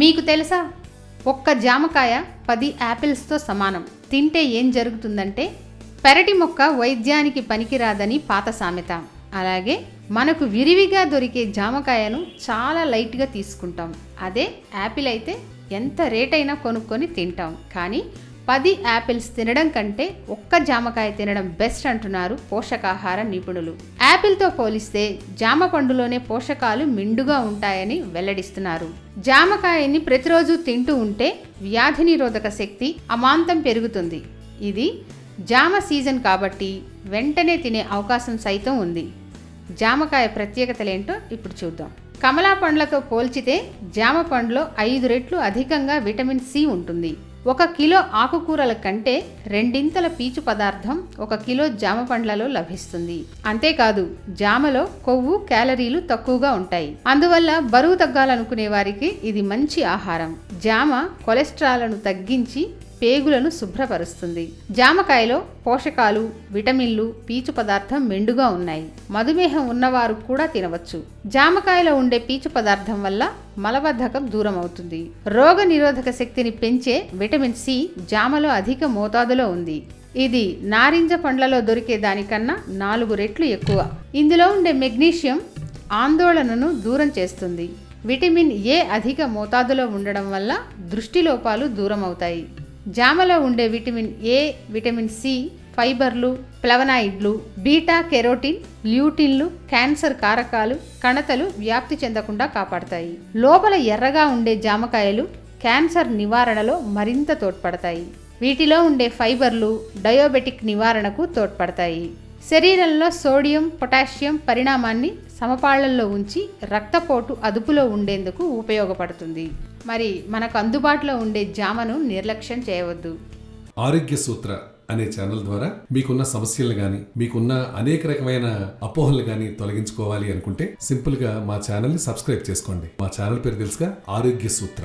మీకు తెలుసా? ఒక్క జామకాయ పది యాపిల్స్తో సమానం. తింటే ఏం జరుగుతుందంటే పెరటి మొక్క వైద్యానికి పనికిరాదని పాత సామెత. అలాగే మనకు విరివిగా దొరికే జామకాయను చాలా లైట్గా తీసుకుంటాం. అదే యాపిల్ అయితే ఎంత రేటైనా కొనుక్కొని తింటాం. కానీ పది యాపిల్స్ తినడం కంటే ఒక్క జామకాయ తినడం బెస్ట్ అంటున్నారు పోషకాహార నిపుణులు. యాపిల్తో పోలిస్తే జామ పండులోనే పోషకాలు మిండుగా ఉంటాయని వెల్లడిస్తున్నారు. జామకాయని ప్రతిరోజు తింటూ ఉంటే వ్యాధి నిరోధక శక్తి అమాంతం పెరుగుతుంది. ఇది జామ సీజన్ కాబట్టి వెంటనే తినే అవకాశం సైతం ఉంది. జామకాయ ప్రత్యేకతలేంటో ఇప్పుడు చూద్దాం. కమలా పండ్లతో పోల్చితే జామ పండ్లో ఐదు రెట్లు అధికంగా విటమిన్ సి ఉంటుంది. ఒక కిలో ఆకుకూరల కంటే రెండింతల పీచు పదార్థం ఒక కిలో జామ పండ్లలో లభిస్తుంది. అంతేకాదు జామలో కొవ్వు క్యాలరీలు తక్కువగా ఉంటాయి. అందువల్ల బరువు తగ్గాలనుకునే వారికి ఇది మంచి ఆహారం. జామ కొలెస్ట్రాల్ను తగ్గించి పేగులను శుభ్రపరుస్తుంది. జామకాయలో పోషకాలు విటమిన్లు పీచు పదార్థం మెండుగా ఉన్నాయి. మధుమేహం ఉన్నవారు కూడా తినవచ్చు. జామకాయలో ఉండే పీచు పదార్థం వల్ల మలబద్ధకం దూరం అవుతుంది రోగ నిరోధక శక్తిని పెంచే విటమిన్ సి జామలో అధిక మోతాదులో ఉంది. ఇది నారింజ పండ్లలో దొరికే దానికన్నా నాలుగు రెట్లు ఎక్కువ. ఇందులో ఉండే మెగ్నీషియం ఆందోళనను దూరం చేస్తుంది. విటమిన్ ఏ అధిక మోతాదులో ఉండడం వల్ల దృష్టి లోపాలు దూరం అవుతాయి జామలో ఉండే విటమిన్ ఏ విటమిన్ సి ఫైబర్లు ప్లవనాయిడ్లు బీటా కెరోటిన్ ల్యూటిన్లు క్యాన్సర్ కారకాలు కణతలు వ్యాప్తి చెందకుండా కాపాడతాయి. లోపల ఎర్రగా ఉండే జామకాయలు క్యాన్సర్ నివారణలో మరింత తోడ్పడతాయి. వీటిలో ఉండే ఫైబర్లు డయోబెటిక్ నివారణకు తోడ్పడతాయి. శరీరంలో సోడియం పొటాషియం పరిణామాన్ని సమపాళ్ళలో ఉంచి రక్తపోటు అదుపులో ఉండేందుకు ఉపయోగపడుతుంది. మరి మనకు అందుబాటులో ఉండే జామను నిర్లక్ష్యం చేయవద్దు. ఆరోగ్య సూత్ర అనే ఛానల్ ద్వారా మీకున్న సమస్యలు గాని మీకున్న అనేక రకమైన అపోహలు గాని తొలగించుకోవాలి అనుకుంటే సింపుల్గా మా ఛానల్ని సబ్స్క్రైబ్ చేసుకోండి. మా ఛానల్ పేరు తెలుసుగా ఆరోగ్య సూత్ర.